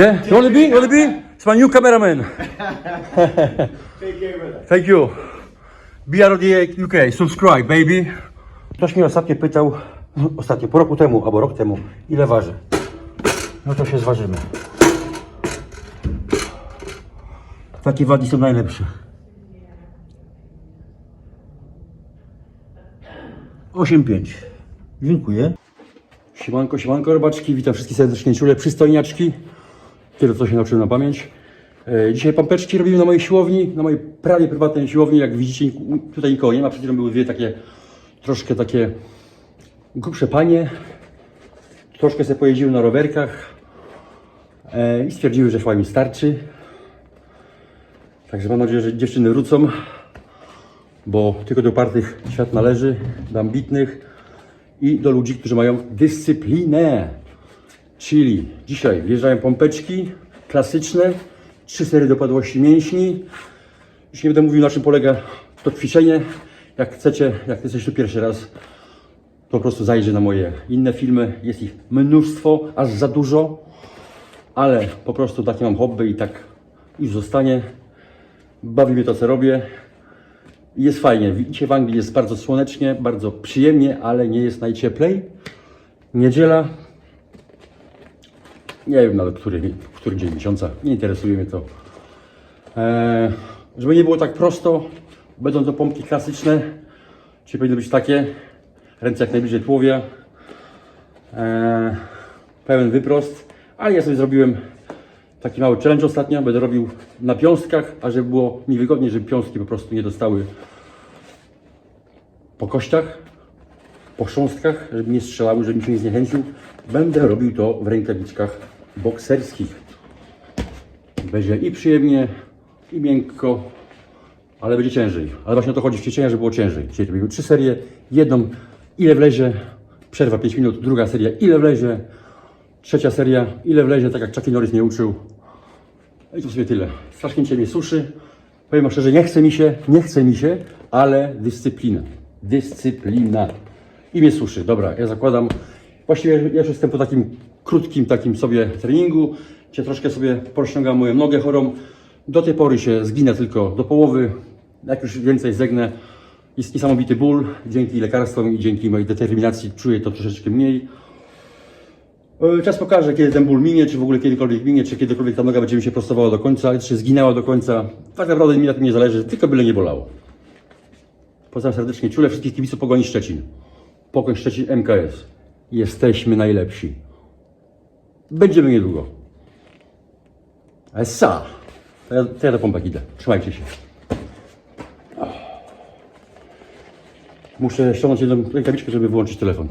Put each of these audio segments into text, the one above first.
Yeah? You wanna be? You wanna be? It's my new cameraman. Thank you. BRD UK, subscribe, baby. Ktoś mnie ostatnio pytał, ostatnio, po roku temu, albo rok temu, ile waży. No to się zważymy. Takie wagi są najlepsze. 8,5. Dziękuję. Siemanko, siemanko robaczki, witam wszystkich serdecznie czule, przystojniaczki. Tyle co się nauczyłem na pamięć. E, Dzisiaj pompeczki robimy na mojej siłowni, na mojej prawie prywatnej siłowni. Jak widzicie, tutaj nikogo nie ma. Przed chwilą były dwie takie, troszkę takie grubsze panie. Troszkę sobie pojeździły na rowerkach e, i stwierdziły, że chyba mi starczy. Także mam nadzieję, że dziewczyny wrócą, bo tylko do partych świat należy, do ambitnych i do ludzi, którzy mają dyscyplinę. Czyli dzisiaj wjeżdżają pompeczki klasyczne, trzy serie dopadłości mięśni. Już nie będę mówił na czym polega to ćwiczenie. Jak chcecie, jak jesteś tu pierwszy raz, to po prostu zajrzy na moje inne filmy. Jest ich mnóstwo, aż za dużo, ale po prostu takie mam hobby i tak już zostanie. Bawi mnie to, co robię. Jest fajnie. Widzicie, w Anglii jest bardzo słonecznie, bardzo przyjemnie, ale nie jest najcieplej. Niedziela. Nie wiem nawet, który, który dzień miesiąca. Nie interesuje mnie to. Eee, żeby nie było tak prosto, będą to pompki klasyczne, czyli powinny być takie. Ręce jak najbliżej tułowia. Eee, pełen wyprost. Ale ja sobie zrobiłem taki mały challenge ostatnio. Będę robił na piąstkach, a żeby było mi wygodniej, żeby piąstki po prostu nie dostały po kościach, po chrząstkach, żeby nie strzelały, żeby mi się nie zniechęcił. Będę robił to w rękawiczkach bokserskich. Będzie i przyjemnie, i miękko, ale będzie ciężej. Ale właśnie o to chodzi w ćwiczeniach, żeby było ciężej. Dzisiaj robimy trzy serie, jedną ile wlezie, przerwa 5 minut, druga seria ile wlezie, trzecia seria ile wlezie, tak jak Chucky Norris mnie uczył. No i to w sumie tyle. Strasznie cię mnie suszy. Powiem szczerze, nie chce mi się, nie chce mi się, ale dyscyplina. Dyscyplina. I mnie suszy. Dobra, ja zakładam. Właściwie ja już jestem po takim krótkim takim sobie treningu, gdzie troszkę sobie porozciągam moją nogę chorą. Do tej pory się zginę tylko do połowy. Jak już więcej zegnę, jest niesamowity ból. Dzięki lekarstwom i dzięki mojej determinacji czuję to troszeczkę mniej. E, Czas pokaże, kiedy ten ból minie, czy w ogóle kiedykolwiek minie, czy kiedykolwiek ta noga będzie mi się prostowała do końca, czy zginęła do końca. Tak naprawdę mi na tym nie zależy, tylko byle nie bolało. Pozdrawiam serdecznie czule wszystkich kibiców Pogoni Szczecin. Pogoń Szczecin MKS. Jesteśmy najlepsi. Będziemy niedługo. Essa! To ja, to ja do pompek idę. Trzymajcie się. Muszę ściągnąć jedną rękawiczkę, żeby wyłączyć telefon.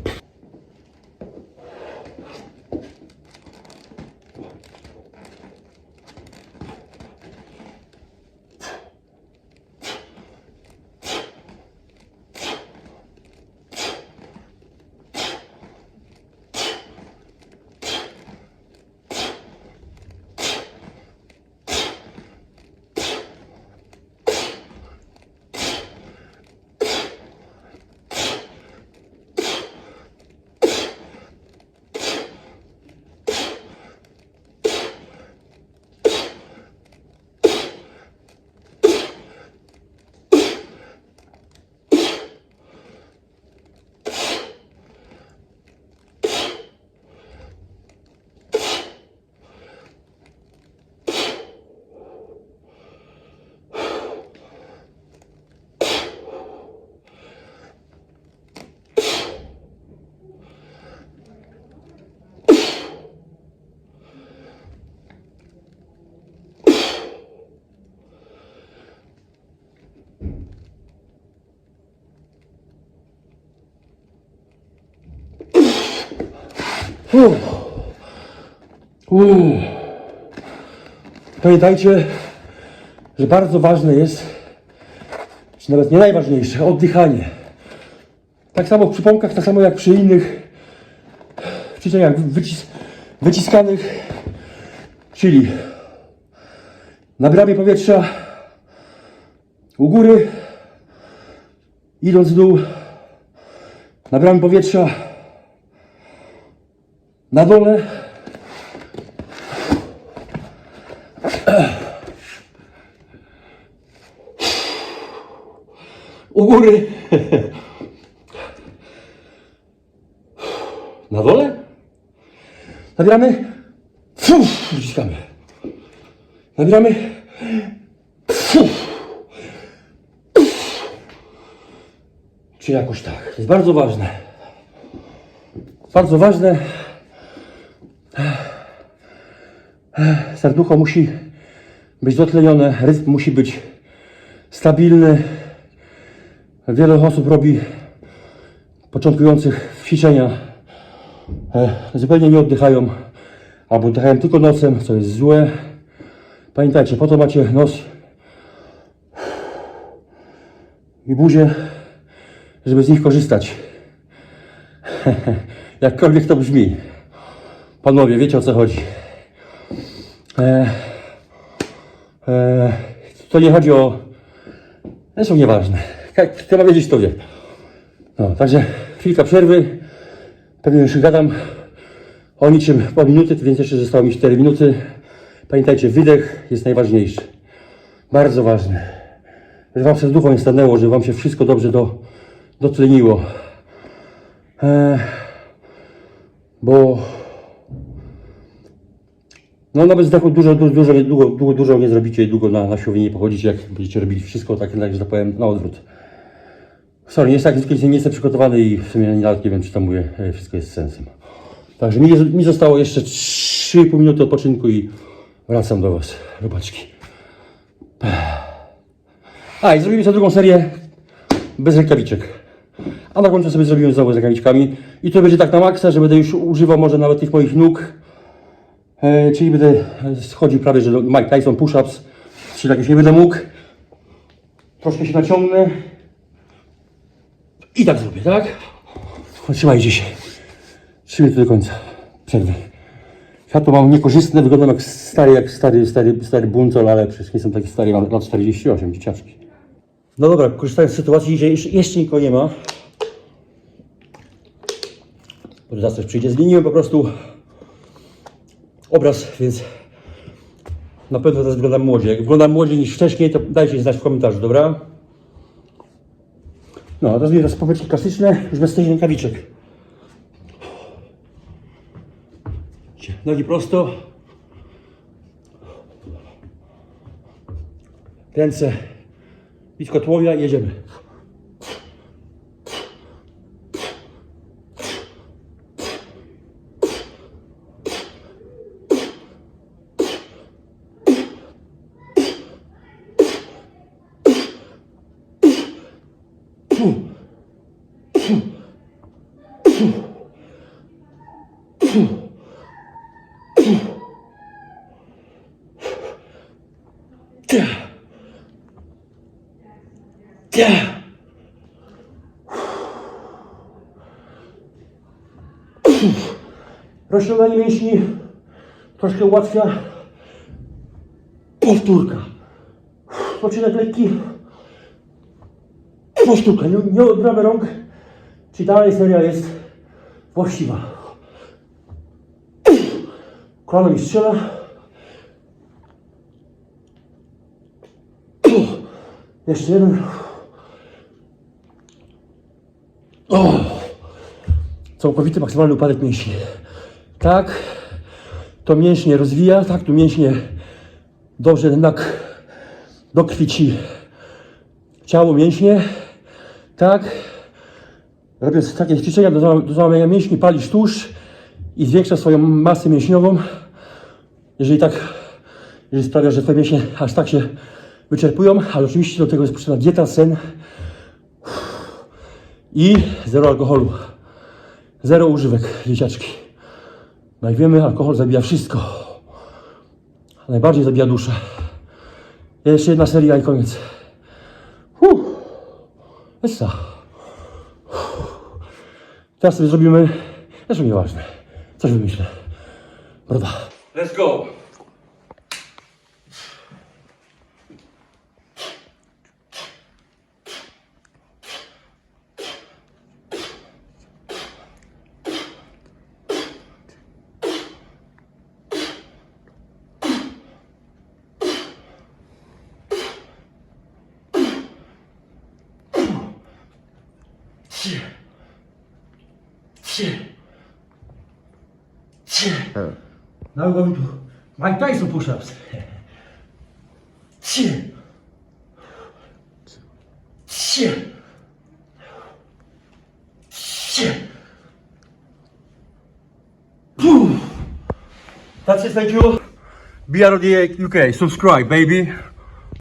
Uuu. Pamiętajcie, że bardzo ważne jest, czy nawet nie najważniejsze, oddychanie. Tak samo w przypomkach, tak samo jak przy innych ćwiczeniach wycis wyciskanych, czyli nabieramy powietrza u góry, idąc w dół, nabieramy powietrza na dole, U góry. Na dole. Nabieramy. Fuf, wyciskamy. Nabieramy. Fuf. Czy jakoś tak. Jest bardzo ważne. Bardzo ważne. Serducho musi być dotlenione, rytm musi być stabilny. Wiele osób robi początkujących ćwiczenia. e, Zupełnie nie oddychają, albo oddychają tylko nosem, co jest złe. Pamiętajcie, po to macie nos i buzię, żeby z nich korzystać. Jakkolwiek to brzmi. Panowie, wiecie o co chodzi. E, e, to nie chodzi o. Zresztą nieważne. Jak Kto ma wiedzieć, to wie. No, także chwilka przerwy. Pewnie już gadam o niczym po minuty, więc jeszcze zostało mi 4 minuty. Pamiętajcie, wydech jest najważniejszy. Bardzo ważny. Żeby wam serducho nie stanęło, żeby wam się wszystko dobrze do, dotleniło. E, bo no na bezdechu dużo, dużo, dużo, nie- długo, długo, dużo nie zrobicie i długo na, na siłowni nie pochodzicie, jak będziecie robili wszystko tak, tak, że tak powiem, na odwrót. Sorry, jest tak, nie jestem przygotowany i w sumie nawet nie wiem, czy to mówię, e, wszystko jest z sensem. Także mi, mi zostało jeszcze 3,5 minuty odpoczynku i wracam do Was, robaczki. A, i zrobimy sobie drugą serię bez rękawiczek. A na końcu sobie zrobimy znowu z rękawiczkami. I to będzie tak na maksa, że będę już używał może nawet tych moich nóg. E, czyli będę e, schodził prawie, że do Mike Tyson push-ups. Czyli tak już nie będę mógł. Troszkę się naciągnę. I tak zrobię, tak? Trzymajcie się. Trzy do końca. Przerwy. Światło mam niekorzystne, wyglądam jak stary, jak stary, stary, stary buncol, ale przecież nie jestem taki stary, mam lat 48, dzieciaczki. No dobra, korzystając z sytuacji, że jeszcze, jeszcze nikogo nie ma. Może zaraz coś przyjdzie. Zmieniłem po prostu obraz, więc na pewno teraz wyglądam młodziej. Jak wyglądam młodziej niż wcześniej, to dajcie znać w komentarzu, dobra? No, teraz teraz powietrze klasyczne, już bez tych rękawiczek. Nogi prosto. Ręce blisko tułowia i jedziemy. Rozciąganie mięśni troszkę ułatwia powtórka. Poczynek lekki. Powtórka. Nie, nie odbieramy rąk. Czyli dalej seria jest właściwa. Kolano mi strzela. Jeszcze jeden. O! Całkowity maksymalny upadek mięśni. Tak, to mięśnie rozwija, tak, tu mięśnie dobrze jednak dokrwici ciało, mięśnie. Tak, robiąc takie ćwiczenia do, załam- do załamania mięśni, palisz tłuszcz i zwiększasz swoją masę mięśniową. Jeżeli tak, jeżeli sprawia, że twoje mięśnie aż tak się wyczerpują, ale oczywiście do tego jest potrzebna dieta, sen i zero alkoholu. Zero używek, dzieciaczki. No jak wiemy, alkohol zabija wszystko. Najbardziej zabija duszę. Jeszcze jedna seria i koniec. Essa. Teraz sobie zrobimy, zresztą nieważne, coś wymyślę. Prawda? Let's go! Trzy. Trzy. Trzy. Now we're going to Mike Tyson push-ups. Trzy. Trzy. Trzy. That's it, thank you. BRD UK, subscribe, baby.